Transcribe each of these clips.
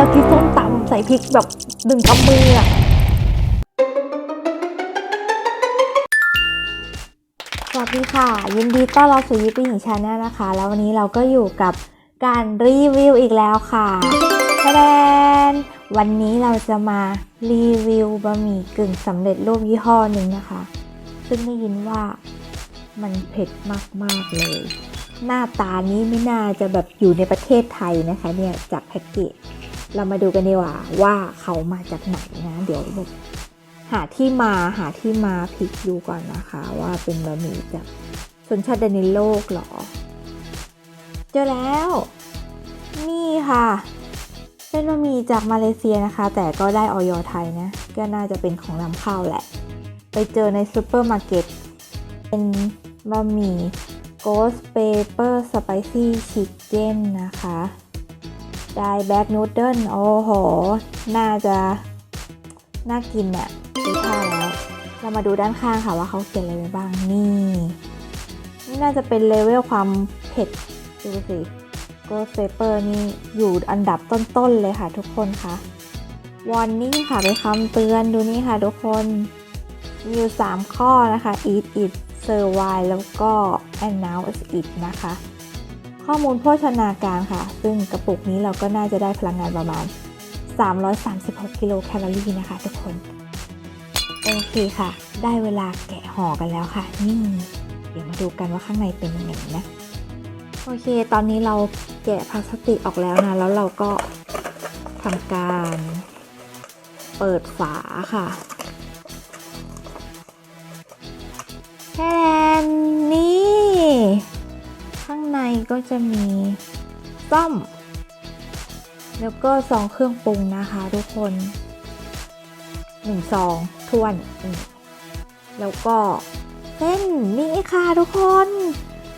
แล้วกินส้มตำใส่พริกแบบหนึ่งกำมืออะสวัสดีค่ะ ยินดีต้อนรับสู่ยิปปี้หญิงชาแนลนะคะ แล้ววันนี้เราก็อยู่กับการรีวิวอีกแล้วค่ะแทแดนวันนี้เราจะมารีวิวบะหมี่กึ่งสำเร็จรูปยี่ห้อหนึ่งนะคะ ซึ่งได้ยินว่ามันเผ็ดมาก ๆ เลย หน้าตานี้ไม่น่าจะแบบอยู่ในประเทศไทยนะคะเนี่ยจากแพ็กเกจ เรามาดูกันดีกว่าว่าเขามาจากไหนนะเดี๋ยวแบบหาที่มาหาที่มาพิกดูก่อนนะคะ ว่าเป็นบะหมี่จากชนชาติใดในโลกหรอ เจอแล้ว นี่ค่ะ เป็นบะหมี่จากมาเลเซียนะคะ แต่ก็ได้ออยไทยนะ ก็น่าจะเป็นของนำเข้าแหละ ไปเจอในซูเปอร์มาร์เก็ตเป็นบะหมี่ Ghost Pepper Spicy Chicken นะคะ ได้แบ็กนูดเดิลโอ้โห น่าจะ น่ากินอะดูท่าแล้ว เรามาดูด้านข้างค่ะว่าเขาเขียนอะไรไว้บ้างนี่นี่น่าจะเป็นเลเวลความเผ็ดดูสิ Ghost Pepper นี่อยู่อันดับต้นๆเลยค่ะทุกคนคะวอนนิ่งค่ะเป็นคำเตือนดูนี่ค่ะทุกคนมีอยู่ 3 ข้อนะคะ eat it survive แล้วก็ announce it นะคะ ข้อมูลโภชนาการค่ะ ซึ่งกระปุกนี้เราก็น่าจะได้พลังงานประมาณ 336 กิโลแคลอรี่นะคะ ทุกคน โอเคค่ะ ได้เวลาแกะห่อกันแล้วค่ะ นี่ เดี๋ยวมาดูกันว่าข้างในเป็นยังไงนะ โอเค ตอนนี้เราแกะพลาสติกออกแล้วนะ แล้วเราก็ทำการเปิดฝาค่ะแค่ ก็จะมีส้มแล้วก็ซองเครื่องปรุงนะคะทุกคนหนึ่งซองท้วน แล้วก็เส้นนี่ค่ะทุกคน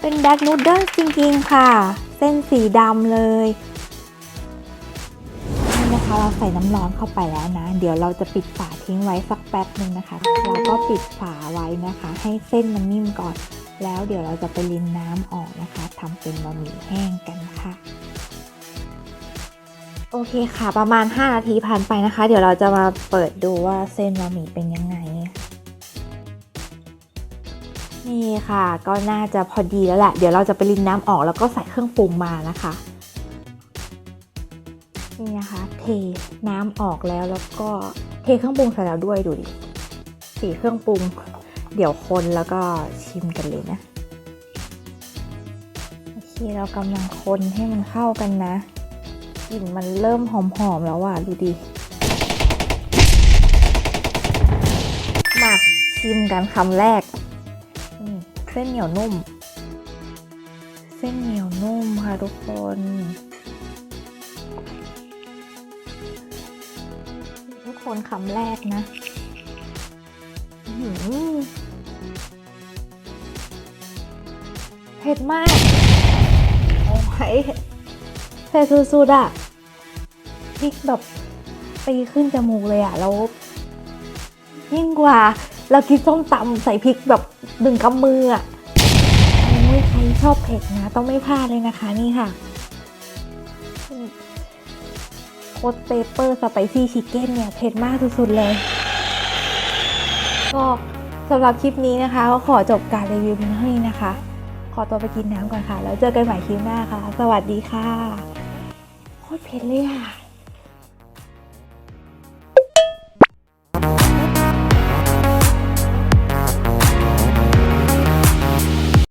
เป็นแบ็กนูดเดิลจริงๆค่ะ เส้นสีดำเลยนี่นะคะเราใส่น้ำร้อนเข้าไปแล้วนะ เดี๋ยวเราจะปิดฝาทิ้งไว้สักแป๊บหนึ่งนะคะ เราก็ปิดฝาไว้นะคะ ให้เส้นมันนิ่มก่อน แล้วเดี๋ยวเราจะไปรินน้ำออกนะคะทำเป็นบะหมี่แห้งกันค่ะ โอเคค่ะ ประมาณ 5 นาทีผ่านไปนะคะ เดี๋ยวเราจะมาเปิดดูว่าเส้นบะหมี่เป็นยังไง นี่ค่ะ ก็น่าจะพอดีแล้วแหละ เดี๋ยวเราจะไปรินน้ำออกแล้วก็ใส่เครื่องปรุงมานะคะนี่นะคะ เทน้ำออกแล้วแล้วก็เทเครื่องปรุงใส่แล้วด้วยดูดิสีเครื่องปรุง เดี๋ยวคนแล้วก็ชิมกันเลยนะ โอเคเรากำลังคนให้มันเข้ากันนะกลิ่นมันเริ่มหอมๆแล้วอะดูดิมาชิมกันคำแรกนี่เส้นเหนียวนุ่ม เส้นเหนียวนุ่มค่ะทุกคนทุกคนคำแรกนะ อื้ เผ็ดมาก โอ้ยเผ็ดสุดๆอะพริกแบบตีขึ้นจมูกเลยอะแล้วยิ่งกว่า เรากินส้มตำใส่พริกแบบหนึ่งกำมืออะโอ้ยใครชอบเผ็ดนะ ต้องไม่พลาดเลยนะคะนี่ค่ะโคตเปเปอร์สไปซี่ชิคเก้นเนี่ย เผ็ดมากสุดๆเลย ก็สำหรับคลิปนี้นะคะ ก็ขอจบการรีวิวเพียงเท่านี้นะคะ ขอตัวไปกินน้ำก่อนค่ะ แล้วเจอกันใหม่คลิปหน้าค่ะ สวัสดีค่ะ โคตรเผ็ดเลยอะ